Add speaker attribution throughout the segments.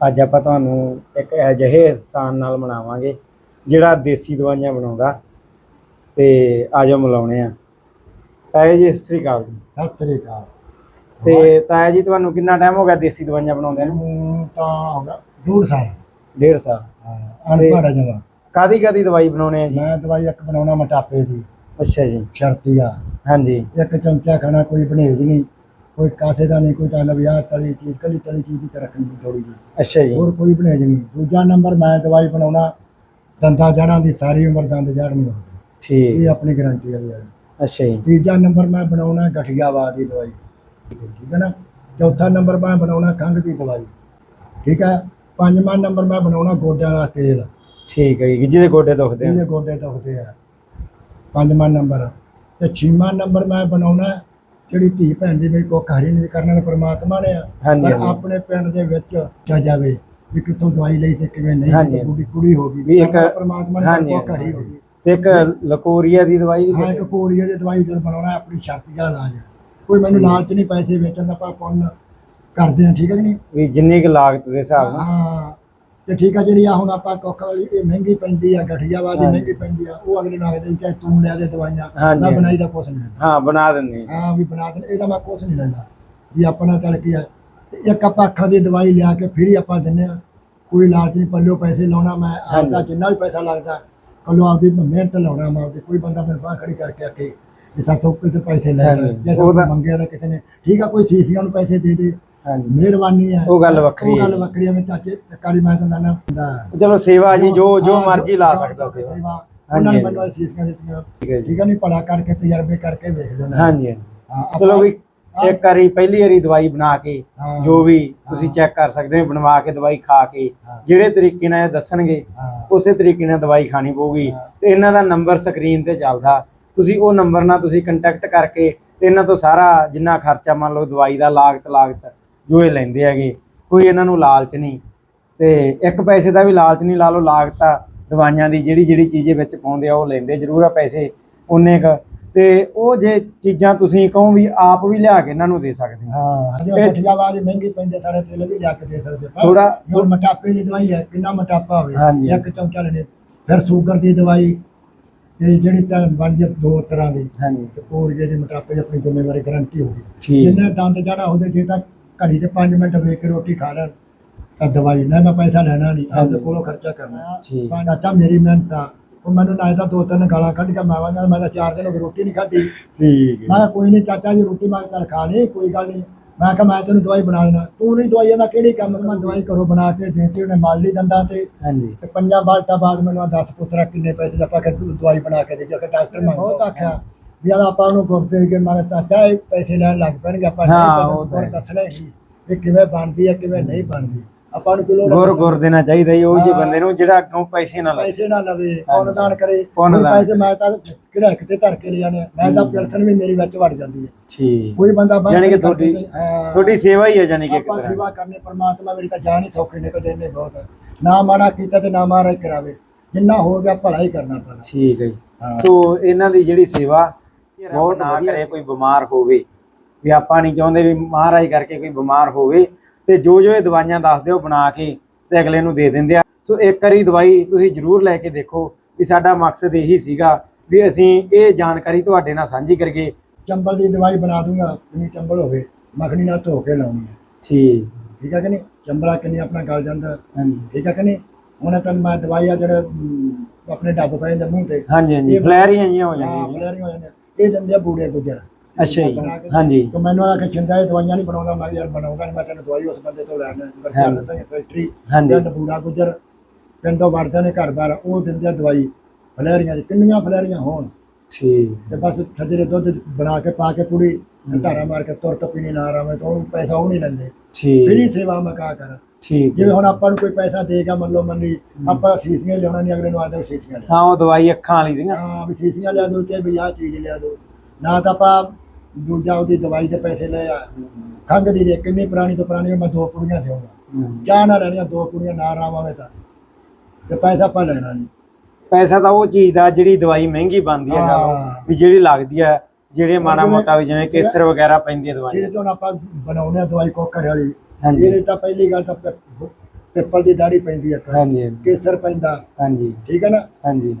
Speaker 1: ਅੱਜ ਆਪਾਂ ਤੁਹਾਨੂੰ ਇੱਕ ਅਜਿਹੇ ਇਨਸਾਨ ਨਾਲ ਮਿਲਾਵਾਂਗੇ ਜਿਹੜਾ ਦੇਸੀ ਦਵਾਈਆਂ ਬਣਾਉਂਦਾ ਤੇ ਆਜੋ ਮਿਲਾਉਣੇ ਆ। ਤਾਏ ਜੀ ਸਤਿ ਸ੍ਰੀ ਅਕਾਲ ਜੀ।
Speaker 2: ਸਤਿ ਸ੍ਰੀ ਅਕਾਲ।
Speaker 1: ਤੇ ਤਾਇਆ ਜੀ ਤੁਹਾਨੂੰ ਕਿੰਨਾ ਟਾਈਮ ਹੋ ਗਿਆ ਦੇਸੀ ਦਵਾਈਆਂ ਬਣਾਉਂਦੇ ਨੂੰ?
Speaker 2: ਮੈਨੂੰ ਤਾਂ ਹੋ ਗਿਆ ਡੂਢ ਸਾਲ।
Speaker 1: ਡੇਢ ਸਾਲ।
Speaker 2: ਅਨਪੜ੍ਹ ਜਮਾ
Speaker 1: ਕਾਦੀ ਕਾਦੀ ਦਵਾਈ ਬਣਾਉਣੇ ਆ ਜੀ?
Speaker 2: ਮੈਂ ਦਵਾਈ ਇੱਕ ਬਣਾਉਣਾ ਮੋਟਾਪੇ ਦੀ।
Speaker 1: ਅੱਛਾ ਜੀ।
Speaker 2: ਸ਼ਰਤੀਆ
Speaker 1: ਹਾਂਜੀ।
Speaker 2: ਇੱਕ ਚਮਚਾ ਖਾਣਾ ਕੋਈ ਬਣੇਜ ਨਹੀਂ। ਕੋਈ ਕਾਸੇ ਦਾ ਨਹੀਂ ਕੋਈ ਤਾਂ ਵਿਆਹ ਤਲੀ ਚੀਜ਼ ਕਲੀ ਤਲੀ ਚੀਜ਼ ਦੀ ਰੱਖਣੀ ਥੋੜੀ ਜੀ
Speaker 1: ਅੱਛਾ ਜੀ।
Speaker 2: ਹੋਰ ਕੋਈ ਬਣੇਜ ਨਹੀਂ। ਦੂਜਾ ਨੰਬਰ ਮੈਂ ਦਵਾਈ ਬਣਾਉਣਾ ਦੰਦਾਂ ਜੜਾਂ ਦੀ ਸਾਰੀ ਉਮਰ ਦੰਦ ਜੜ ਨਹੀਂ ਹੁੰਦੇ।
Speaker 1: ਠੀਕ।
Speaker 2: ਇਹ ਆਪਣੀ ਗਾਰੰਟੀ ਵਾਲੀ ਹੈ
Speaker 1: ਅੱਛਾ ਜੀ।
Speaker 2: ਤੀਜਾ ਨੰਬਰ ਮੈਂ ਬਣਾਉਣਾ ਗਠੀਆਵਾਦ ਦੀ ਦਵਾਈ। ਠੀਕ ਹੈ ਨਾ? ਚੌਥਾ ਨੰਬਰ ਮੈਂ ਬਣਾਉਣਾ ਖੰਘ ਦੀ ਦਵਾਈ। ਠੀਕ ਹੈ? ਪੰਜਵਾਂ ਨੰਬਰ ਮੈਂ ਬਣਾਉਣਾ ਗੋਡਿਆਂ ਵਾਲਾ ਤੇਲ।
Speaker 1: ਠੀਕ ਹੈ ਜੀ ਜਿਹਦੇ ਗੋਡੇ ਦੁਖਦੇ ਆ?
Speaker 2: ਗੋਡੇ ਦੁਖਦੇ ਆ। ਪੰਜਵਾਂ ਨੰਬਰ। ਤੇ ਛੇਵਾਂ ਨੰਬਰ ਮੈਂ ਬਣਾਉਣਾ ਜਿਹੜੀ ਧੀ ਭੈਣ ਦੀ ਮੇਰੀ ਕੁੱਖ ਹਰੀ ਨਹੀਂ ਕਰਨਾ ਤਾਂ ਪ੍ਰਮਾਤਮਾ ਨੇ ਆ।
Speaker 1: ਹਾਂਜੀ,
Speaker 2: ਪਰ
Speaker 1: ਹਾਂਜੀ।
Speaker 2: ਆਪਣੇ ਪਿੰਡ ਦੇ ਵਿੱਚ ਚਾ ਜਾਵੇ ਵੀ ਕਿੱਥੋਂ ਦਵਾਈ ਲਈ ਤੇ ਕਿਵੇਂ ਨਹੀਂ
Speaker 1: ਹਾਂਜੀ,
Speaker 2: ਤੇ ਕੁੜੀ ਕੁੜੀ ਹੋ ਗਈ।
Speaker 1: ਵੀ ਇੱਕ-
Speaker 2: ਪ੍ਰਮਾਤਮਾ ਨੇ
Speaker 1: ਹਾਂਜੀ,
Speaker 2: ਕੁੱਖ ਹਰੀ ਹੋ ਗਈ।
Speaker 1: ਤੇ ਇੱਕ ਲਕੋਰੀਆ ਦੀ ਦਵਾਈ ਵੀ
Speaker 2: ਹਾਂ
Speaker 1: ਦੱਸੋ
Speaker 2: ਇੱਕ ਕੋਰੀਆ ਦੀ ਦਵਾਈ ਜਦ ਬਣਾਉਣਾ ਆਪਣੀ ਸ਼ਰਤੀ ਦਾ ਇਲਾਜ। ਹੈ। ਕੋਈ ਮੈਨੂੰ ਲਾਲਚ ਨਹੀਂ ਪੈਸੇ ਵੇਚਣ ਦਾ ਆਪਾਂ ਪੁੰਨ ਕਰਦੇ ਆ ਠੀਕ ਹੈ ਕਿ ਨਹੀਂ?
Speaker 1: ਵੀ ਜਿੰਨੀ ਕੁ ਲਾਗਤ ਦੇ ਹਿਸਾਬ ਨਾਲ।
Speaker 2: ਹਾਂ। ਤੇ ਠੀਕ ਆ ਜਿਹੜੀ ਆ ਹੁਣ ਆਪਾਂ ਕੁੱਖ ਵਾਲੀ ਇਹ ਮਹਿੰਗੀ ਪੈਂਦੀ ਆ ਗਠੀਆਵਾਦੀ
Speaker 1: ਹਾਂਜੀ।
Speaker 2: ਮਹਿੰਗੀ ਪੈਂਦੀ ਆ ਉਹ ਅਗਲੇ ਨਾਲ ਦੇ ਚਾਹੇ ਤੂੰ ਲਿਆ ਦੇ ਦਵਾਈਆਂ
Speaker 1: ਹਾਂਜੀ,
Speaker 2: ਮੈਂ। ਬਣਾਈ ਦਾ ਕੁਛ ਨਹੀਂ ਲੈਂਦਾ।
Speaker 1: ਹਾਂ ਬਣਾ ਦਿੰਦੇ
Speaker 2: ਹਾਂ ਵੀ ਬਣਾ ਦੇ ਇਹਦਾ ਮੈਂ ਕੁਛ ਨਹੀਂ ਲੈਂਦਾ। ਵੀ ਆਪਣਾ ਚੱਲ ਕੀ ਆ ਤੇ ਇੱਕ ਆਪਾਂ ਅੱਖਾਂ ਦੀ ਦਵਾਈ ਲਿਆ ਕੇ ਫਿਰ ਹੀ ਆਪਾਂ ਦਿੰਨੇ ਆ। ਕੋਈ ਲਾਲਚ ਨਹੀਂ ਪੱਲਿਓ ਪੈਸੇ ਲਾਉਣਾ ਮੈਂ ਆਪਦਾ ਜਿੰਨਾ ਵੀ ਪੈਸਾ ਲੱਗਦਾ ਕੱਲੋ ਆਪਦੀ ਮਿਹਨਤ ਲਾਉਣਾ ਮੈਂ ਆਪਦੀ ਕੋਈ ਬੰਦਾ ਮੇਰੇ ਬਾਹ ਖੜੀ ਕਰਕੇ ਆਖੇ ਕਿ ਸਾਥੋਂ ਕਿਤੇ ਪੈਸੇ ਲੈ
Speaker 1: ਹਾਂਜੀ,
Speaker 2: ਜੇ
Speaker 1: ਉਹ
Speaker 2: ਸਾਥੋਂ
Speaker 1: ਤਾਂ-
Speaker 2: ਮੰਗਿਆ ਤਾਂ ਕਿਸੇ ਨੇ ਠੀਕ ਆ ਕੋਈ ਸੀਸੀਆਂ ਨੂੰ ਪੈਸੇ ਦੇ ਦੇ
Speaker 1: ਹਾਂਜੀ।
Speaker 2: ਮਿਹਰਬਾਨੀ ਹੈ।
Speaker 1: ਉਹ ਗੱਲ ਵੱਖਰੀ
Speaker 2: ਉਹ
Speaker 1: ਹੈ
Speaker 2: ਗੱਲ। ਵੱਖਰੀ ਹੈ ਮੈਂ ਚਾਚੇ ਕਾਲੀ ਮੈਂ ਤਾਂ ਨਾ ਹੁੰਦਾ।
Speaker 1: ਚਲੋ ਸੇਵਾ ਜੀ ਜੋ ਜੋ
Speaker 2: ਹਾਂ,
Speaker 1: ਮਰਜ਼ੀ ਲਾ
Speaker 2: ਜੋ-
Speaker 1: ਸਕਦਾ
Speaker 2: ਜੋ
Speaker 1: ਸੇਵਾ।
Speaker 2: ਉਹਨਾਂ ਨੇ
Speaker 1: ਹਾਂਜੀ,
Speaker 2: ਮੈਨੂੰ ਸੀਸੀਆਂ ਦਿੱਤੀਆਂ।
Speaker 1: ਠੀਕ ਹੈ ਜੀ।
Speaker 2: ਠੀਕ ਹੈ ਨਹੀਂ ਪੜਾ ਕਰਕੇ ਤਜਰਬੇ ਕਰਕੇ ਵੇਖ ਲੈਣਾ।
Speaker 1: ਹਾਂਜੀ ਹਾਂਜੀ।
Speaker 2: ਹਾਂ, ਆਪਾਂ-
Speaker 1: ਚਲੋ ਵੀ ਇੱਕ ਵਾਰੀ ਪਹਿਲੀ ਵਾਰੀ ਦਵਾਈ ਬਣਾ ਕੇ
Speaker 2: ਹਾਂ,
Speaker 1: ਜੋ ਵੀ ਤੁਸੀਂ ਚੈੱਕ ਕਰ ਸਕਦੇ ਹੋ ਬਣਵਾ ਕੇ ਦਵਾਈ ਖਾ ਕੇ
Speaker 2: ਹਾਂ।
Speaker 1: ਜਿਹੜੇ ਤਰੀਕੇ ਨਾਲ ਇਹ ਦੱਸਣਗੇ
Speaker 2: ਹਾਂ,
Speaker 1: ਉਸੇ ਤਰੀਕੇ ਨਾਲ ਦਵਾਈ ਖਾਣੀ ਪਊਗੀ।
Speaker 2: ਹਾਂ।
Speaker 1: ਤੇ ਇਹਨਾਂ ਦਾ ਨੰਬਰ ਸਕਰੀਨ ਤੇ ਚੱਲਦਾ। ਤੁਸੀਂ ਉਹ ਨੰਬਰ ਨਾਲ ਤੁਸੀਂ ਕੰਟੈਕਟ ਕਰਕੇ ਤੇ ਇਹਨਾਂ ਤੋਂ ਸਾਰਾ ਜਿੰਨਾ ਖਰਚਾ ਮੰਨ ਲਓ ਦਵਾਈ ਦਾ ਲਾਗਤ ਲਾਗਤ ਜੋ ਇਹ ਲੈਂਦੇ ਹੈਗੇ ਕੋਈ ਇਹਨਾਂ ਨੂੰ ਲਾਲਚ ਨਹੀਂ। ਤੇ ਇੱਕ ਪੈਸੇ ਦਾ ਵੀ ਲਾਲਚ ਨਹੀਂ ਲਾ ਲਓ ਲਾਗਤ ਦਵਾਈਆਂ ਦੀ ਜਿਹੜੀ ਜਿਹੜੀ ਚੀਜ਼ੇ ਵਿੱਚ ਪਾਉਂਦੇ ਆ ਉਹ ਲੈਂਦੇ ਜ਼ਰੂਰ ਆ ਪੈਸੇ ਉਹਨੇ ਕ। ਤੇ ਉਹ ਜੇ ਚੀਜ਼ਾਂ ਤੁਸੀਂ ਕਹੋ ਵੀ ਆਪ ਵੀ ਲਿਆ ਕੇ ਇਹਨਾਂ ਨੂੰ ਦੇ ਸਕਦੇ ਹੋ।
Speaker 2: ਹਾਂ ਜੋ
Speaker 1: ਇਹ-
Speaker 2: ਗਠੀਆਵਾਦ ਮਹਿੰਗੀ ਪੈਂਦੇ ਸਾਰੇ ਤੇਲ ਵੀ ਲਿਆ ਕੇ ਦੇ ਸਕਦੇ ਹੋ।
Speaker 1: ਥੋੜਾ
Speaker 2: ਜੋ ਮੋਟਾਪੇ ਦੀ ਦਵਾਈ ਹੈ ਕਿੰਨਾ ਮੋਟਾਪਾ ਹੋਵੇ। ਇੱਕ ਚਮਚਾ ਲੈਣੇ ਫਿਰ ਸ਼ੂਗਰ ਦੀ ਦਵਾਈ ਤੇ ਜਿਹੜੀ ਤਾਂ ਬਣ ਜੇ ਦੋ ਤਰ੍ਹਾਂ ਦੀ।
Speaker 1: ਹਾਂਜੀ।
Speaker 2: ਤੇ ਕੋਰੀਏ ਦੇ ਮੋਟਾਪੇ ਦੀ ਆਪਣੀ ਜ਼ਿੰਮੇਵਾਰੀ ਗਾਰੰਟੀ ਹੋਗੀ
Speaker 1: ਠੀਕ।
Speaker 2: ਜਿੰਨੇ ਦੰਦ ਜੜਾ ਉਹਦੇ ਜੇ ਤਾਂ ਘੜੀ ਤੇ 5 ਮਿੰਟ ਵੇਖ ਕੇ ਰੋਟੀ ਖਾ ਲੈਣ ਤਾਂ ਦਵਾਈ ਨਾ ਮੈਂ ਪੈਸਾ ਲੈਣਾ ਨਹੀਂ ਆਪਦੇ। ਕੋਲੋਂ ਖਰਚਾ ਕਰਨਾ। ਤਾਂ ਚਾਚਾ ਮੇਰੀ ਮਿਹਨਤ ਆ ਉਹ ਮੈਨੂੰ ਨਾ ਤਾਂ ਦੋ ਤਿੰਨ ਗਾਲਾਂ ਕੱਢ ਕੇ ਮਾਵਾਂ ਨਾਲ ਮੈਂ ਤਾਂ ਚਾਰ ਦਿਨ ਹੋ ਗਏ ਰੋਟੀ ਨਹੀਂ ਖਾਧੀ।
Speaker 1: ਠੀਕ
Speaker 2: ਮੈਂ ਕਿਹਾ ਕੋਈ ਨਹੀਂ ਚਾਚਾ ਜੀ ਰੋਟੀ ਮੈਂ ਚੱਲ ਖਾ ਲਈ ਕੋਈ ਗੱਲ ਨਹੀਂ। ਮੈਂ ਕਿਹਾ ਮੈਂ ਤੈਨੂੰ ਦਵਾਈ ਬਣਾ ਦੇਣਾ। ਤੂੰ ਨਹੀਂ ਦਵਾਈਆਂ ਦਾ ਕਿਹੜੀ ਕੰਮ ਮੈਂ ਦਵਾਈ ਕਰੋ ਬਣਾ ਕੇ ਦੇਤੀ ਉਹਨੇ ਮਾਲ ਲਈ ਦੰਦਾਂ ਤੇ।
Speaker 1: ਹਾਂਜੀ।
Speaker 2: ਤੇ ਪੰਜਾਂ ਬਾਲਟਾਂ ਬਾਅਦ ਮੈਨੂੰ ਆਹ ਦੱਸ ਪੁੱਤਰਾ ਕਿੰਨੇ ਪੈਸੇ ਦਾ ਆਪਾਂ ਕਿ ਦਵਾਈ ਬਣਾ ਕੇ ਦੇ ਕਿ ਡਾਕਟਰ ਨੇ ਬਹੁਤ ਆਖਿਆ ਯਾਰ ਆਪਾਂ ਨੂੰ ਗੁਰਦੇ ਕੇ ਮਾਰੇ ਚਾਚਾ ਇਹ ਪੈਸੇ ਲੈਣ ਲੱਗ ਪੈਣਗੇ ਆਪਾਂ
Speaker 1: ਹਾਂ, ਉਹ ਤਾਂ ਹੈ।
Speaker 2: ਦੱਸਣਾ ਹੀ ਵੀ ਕਿਵੇਂ ਬਣਦੀ ਹੈ ਕਿਵੇਂ ਨਹੀਂ ਬਣਦੀ। ਆਪਾਂ ਨੂੰ ਕੋਈ ਲੋੜ
Speaker 1: ਗੁਰ ਦੇਣਾ ਚਾਹੀਦਾ ਜੀ ਉਹ ਜੇ। ਬੰਦੇ ਨੂੰ ਜਿਹੜਾ ਅੱਗੋਂ ਪੈਸੇ ਨਾ ਲਾਏ
Speaker 2: ਪੈਸੇ ਨਾ ਲਵੇ ਪੁੰਨਦਾਨ ਕਰੇ।
Speaker 1: ਪੁੰਨ
Speaker 2: ਕੋਈ
Speaker 1: ਦਾਨ।
Speaker 2: ਪੈਸੇ ਮੈਂ ਤਾਂ ਕਿਹੜਾ ਕਿਤੇ ਧਰ ਕੇ ਲੈ ਜਾਣੇ ਆ। ਮੈਂ ਤਾਂ ਪਿਲਸਨ ਵੀ ਮੇਰੀ ਵਿੱਚ ਵੜ ਜਾਂਦੀ ਹੈ
Speaker 1: ਠੀਕ।
Speaker 2: ਕੋਈ ਬੰਦਾ ਬਾਹਰ
Speaker 1: ਯਾਨੀ ਕਿ ਤੁਹਾਡੀ
Speaker 2: ਤੇ- ਹਾਂ।
Speaker 1: ਤੁਹਾਡੀ ਸੇਵਾ ਹੀ ਹੈ ਯਾਨੀ ਕਿ ਇੱਕ
Speaker 2: ਆਪਾਂ
Speaker 1: ਤਰ੍ਹਾਂ।
Speaker 2: ਸੇਵਾ ਕਰਨੀ ਪਰਮਾਤਮਾ ਮੇਰੀ ਤਾਂ ਜਾਨ ਹੀ ਸੌਖੀ ਨਿਕਲ ਜਾਂਦੇ ਬਹੁਤ ਨਾ ਮਾੜਾ ਕੀਤਾ ਤੇ ਨਾ ਹੀ ਕਰਾਵੇ। ਜਿੰਨਾ ਹੋ ਗਿਆ ਭਲਾ ਹੀ ਕਰਨਾ ਪੈਣਾ।
Speaker 1: ਠੀਕ ਹੈ ਜੀ।
Speaker 2: ਹਾਂ।
Speaker 1: ਸੋ ਇਹਨਾਂ ਦੀ ਜਿਹੜੀ ਸੇਵਾ ਬਹੁਤ ਵਧੀਆ ਕੋਈ ਬਿਮਾਰ ਹੋਵੇ। ਵੀ ਆਪਾਂ ਨਹੀਂ ਚਾਹੁੰਦੇ ਵੀ ਮਹਾਰਾਜ ਕਰਕੇ ਕੋਈ ਬਿਮਾਰ ਹੋਵੇ। ਤੇ ਜੋ ਜੋ ਇਹ ਦਵਾਈਆਂ ਦੱਸਦੇ ਹੋ ਬਣਾ ਕੇ ਤੇ ਅਗਲੇ ਨੂੰ ਦੇ ਦਿੰਦੇ ਆ। ਸੋ ਇੱਕ ਵਾਰੀ ਦਵਾਈ ਤੁਸੀਂ ਜ਼ਰੂਰ ਲੈ ਕੇ ਦੇਖੋ ਵੀ ਸਾਡਾ ਮਕਸਦ ਇਹੀ ਸੀਗਾ ਵੀ ਅਸੀਂ ਇਹ ਜਾਣਕਾਰੀ ਤੁਹਾਡੇ ਨਾਲ ਸਾਂਝੀ ਕਰੀਏ।
Speaker 2: ਚੰਬਲ ਦੀ ਦਵਾਈ ਬਣਾ ਦੂੰਗਾ ਕਿੰਨੀ ਚੰਬਲ ਹੋਵੇ ਮੱਖਣੀ ਨਾਲ ਧੋ ਕੇ ਲਾਉਣੀ ਹੈ।
Speaker 1: ਠੀਕ।
Speaker 2: ਠੀਕ ਹੈ ਕਿ ਨਹੀਂ? ਚੰਬਲਾ ਕਿੰਨੀ ਆਪਣਾ ਗਲ ਜਾਂਦਾ।
Speaker 1: ਹਾਂਜੀ।
Speaker 2: ਠੀਕ ਹੈ ਕਿ ਨਹੀਂ? ਹੁਣ ਤਾਂ ਮੈਂ ਦਵਾਈ ਆ ਜਿਹੜਾ ਅਮ, ਆਪਣੇ ਡੱਬ ਪਏ ਜਾਂਦੇ ਮੂੰਹ ਤੇ।
Speaker 1: ਹਾਂਜੀ ਹਾਂਜੀ। ਫਲੈਰੀਆਂ ਜੀਆਂ ਹੋ
Speaker 2: ਹਾਂ
Speaker 1: ਜਾਂਦੀਆਂ।
Speaker 2: ਫਲੈਰਿੰਗ ਹੋ ਜਾਂਦੇ ਇਹ ਦਿੰਦੇ ਆ ਬੂੜੇ ਗੁੱਜਰ।
Speaker 1: ਅੱਛਾ ਜੀ ਹਾਂਜੀ।
Speaker 2: ਤੇ ਮੈਨੂੰ ਆ ਕੇ ਚਿੰਤਾ ਇਹ ਦਵਾਈਆਂ ਨਹੀਂ ਬਣਾਉਂਦਾ। ਮੈਂ ਯਾਰ ਬਣਾਉਂਦਾ ਨਹੀਂ ਮੈਂ ਤੈਨੂੰ ਦਵਾਈ ਉਸ ਬੰਦੇ ਤੋਂ ਲੈਣਾ ਗੁਰਚਰਨ ਸਿੰਘ ਫੈਕਟਰੀ
Speaker 1: ਹਾਂਜੀ।
Speaker 2: ਬੂੜਾ ਗੁੱਜਰ ਪਿੰਡੋਂ ਵੜਦੇ ਨੇ ਘਰ ਬਾਰ ਉਹ ਦਿੰਦੇ ਆ ਦਵਾਈ। ਫਲੈਰੀਆਂ ਦੀ ਕਿੰਨੀਆਂ ਫਲੈਰੀਆਂ ਹੋਣ।
Speaker 1: ਠੀਕ।
Speaker 2: ਤੇ ਬਸ ਥੱਲੇ ਦੁੱਧ ਬਣਾ ਕੇ ਪਾ ਕੇ ਕੁੜੀ ਧਾਰਾ ਮਾਰ ਕੇ ਤੁਰਤ ਪੀਣੀ ਨਾ ਆਰਾਮੇ ਤੋਂ ਪੈਸਾ ਉਹ ਨਹੀਂ ਲੈਂਦੇ।
Speaker 1: ਠੀਕ।
Speaker 2: ਫਰੀ ਸੇਵਾ ਮਕਾ ਕਰ।
Speaker 1: ਠੀਕ।
Speaker 2: ਜਿਵੇਂ ਹੁਣ ਆਪਾਂ ਨੂੰ ਕੋਈ ਪੈਸਾ ਦੇਗਾ ਮੰਨ ਲਓ ਮੰਨੀ ਆਪਾਂ ਸੀਸੀਆਂ ਲਿਆਉਣਾ ਨਹੀਂ ਅਗਲੇ ਨੂੰ ਆਦੇ ਸੀਸੀਆਂ
Speaker 1: ਹਾਂ ਉਹ ਦਵਾਈ ਅੱਖਾਂ ਵਾਲੀ ਦੀਆਂ।
Speaker 2: ਹਾਂ ਵੀ ਸੀਸੀਆਂ ਲਿਆ ਦੋ ਤੇ ਵੀ ਆਹ ਚੀਜ਼ ਲਿਆ ਦੋ। ਨਾ ਤਾਂ ਆਪਾਂ ਦੂਜਾ ਉਹਦੀ ਦਵਾਈ ਦੇ ਪੈਸੇ ਲਏ ਆ। ਖੰਘ ਦੀ ਦੇ ਕਿੰਨੀ ਪੁਰਾਣੀ ਤੋਂ ਪੁਰਾਣੀ ਮੈਂ ਦੋ ਕੁੜੀਆਂ ਦੇਵਾਂਗਾ। ਚਾਹ ਨਾ ਲੈਣੀਆਂ ਦੋ ਕੁੜੀਆਂ ਨਾ ਆਰਾਮ ਆਵੇ ਤਾਂ। ਤੇ ਪੈਸਾ ਆਪਾਂ ਲੈਣਾ ਨਹੀਂ।
Speaker 1: ਪੈਸਾ ਤਾਂ ਉਹ ਚੀਜ਼ ਦਾ ਜਿਹੜੀ ਦਵਾਈ ਮਹਿੰਗੀ ਬਣਦੀ ਹੈ ਨਾਲੋਂ
Speaker 2: ਹਾਂ।
Speaker 1: ਵੀ ਜਿਹੜੀ ਲੱਗਦੀ ਹੈ ਜਿਹੜੇ ਮਾੜਾ ਮੋਟਾ ਵੀ ਜਿਵੇਂ ਕੇਸਰ ਵਗੈਰਾ ਪੈਂਦੀ ਹੈ ਦਵਾਈ
Speaker 2: ਇਹਦੇ ਤੋਂ ਆਪਾਂ ਬਣਾਉਣੇ ਆ ਦਵਾਈ ਕੋਕਰ ਵਾਲੀ
Speaker 1: ਹਾਂਜੀ।
Speaker 2: ਇਹਦੇ ਤਾਂ ਪਹਿਲੀ ਗੱਲ ਤਾਂ ਪ- ਪਿੱਪਲ ਦੀ ਦਾੜੀ ਪੈਂਦੀ ਆ
Speaker 1: ਹਾਂਜੀ
Speaker 2: ਕੇਸਰ ਪੈਂਦਾ।
Speaker 1: ਹਾਂਜੀ।
Speaker 2: ਠੀਕ ਹੈ ਨਾ?
Speaker 1: ਹਾਂਜੀ।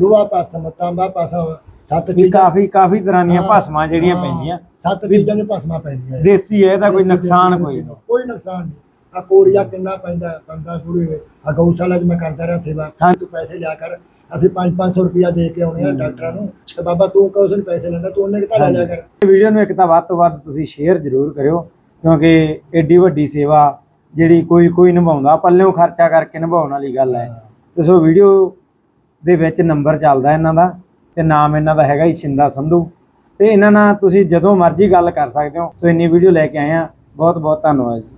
Speaker 2: ਲੋਹਾ ਭਸਮ ਤਾਂਬਾ ਭਸਮ ਸੱਤ
Speaker 1: ਵੀ ਕਾਫੀ ਕਾਫੀ ਤਰ੍ਹਾਂ ਦੀਆਂ
Speaker 2: ਹਾਂ,
Speaker 1: ਭਸਮਾਂ ਜਿਹੜੀਆਂ
Speaker 2: ਹਾਂ,
Speaker 1: ਪੈਂਦੀਆਂ।
Speaker 2: ਸੱਤ ਚੀਜ਼ਾਂ ਦੀ ਭਸਮਾਂ ਪੈਂਦੀਆਂ। ਹੈ।
Speaker 1: ਦੇਸੀ ਹੈ ਇਹਦਾ ਕੋਈ ਨੁਕਸਾਨ ਕੋਈ
Speaker 2: ਕੋਈ ਨੁਕਸਾਨ ਨਹੀਂ। ਆ ਕੋਰੀਆ ਕਿੰਨਾ ਪੈਂਦਾ ਬੰਦਾ ਪੂਰੀ ਆ ਗਊਸ਼ਾਲਾ 'ਚ ਮੈਂ ਕਰਦਾ ਰਿਹਾ ਸੇਵਾ।
Speaker 1: ਹਾਂ।
Speaker 2: ਤੂੰ ਪੈਸੇ ਲਿਆ ਕਰ ਅਸੀਂ 5-500 ਰੁਪਿਆ ਦੇ ਕੇ ਆਉਣੇ ਆ ਡਾਕਟਰਾਂ ਨੂੰ। ਤੇ ਬਾਬਾ ਤੂੰ ਕਹੋ ਉਸ ਪੈਸੇ ਲੈਂਦਾ? ਤੂੰ ਉਹਨੇ ਕਿਤਾ ਲੈ ਲਿਆ ਕਰ।
Speaker 1: ਵੀਡੀਓ ਨੂੰ ਇੱਕ ਤਾਂ ਵੱਧ ਤੋਂ ਵੱਧ ਤੁਸੀਂ ਸ਼ੇਅਰ ਜ਼ਰੂਰ ਕਰਿਓ ਕਿਉਂਕਿ ਏਡੀ ਵੱਡੀ ਸੇਵਾ ਜਿਹੜੀ ਕੋਈ ਕੋਈ ਨਿਭਾਉਂਦਾ ਪੱਲਿਓਂ ਖਰਚਾ ਕਰਕੇ ਨਿਭਾਉਣ ਵਾਲੀ ਗੱਲ ਹੈ। ਤੇ ਸੋ ਵੀਡੀਓ ਦੇ ਵਿੱਚ ਨੰਬਰ ਚੱਲਦਾ ਇਹਨਾਂ ਦਾ ਤੇ ਨਾਮ ਇਹਨਾਂ ਦਾ ਹੈਗਾ ਜੀ ਸ਼ਿੰਦਾ ਸੰਧੂ। ਤੇ ਇਹਨਾਂ ਨਾਲ ਤੁਸੀਂ ਜਦੋਂ ਮਰਜ਼ੀ ਗੱਲ ਕਰ ਸਕਦੇ ਹੋ। ਸੋ ਇੰਨੀ ਵੀਡੀਓ ਲੈ ਕੇ ਆਏ ਆ ਬਹੁਤ ਬਹੁਤ ਧੰਨਵਾਦ ਜੀ।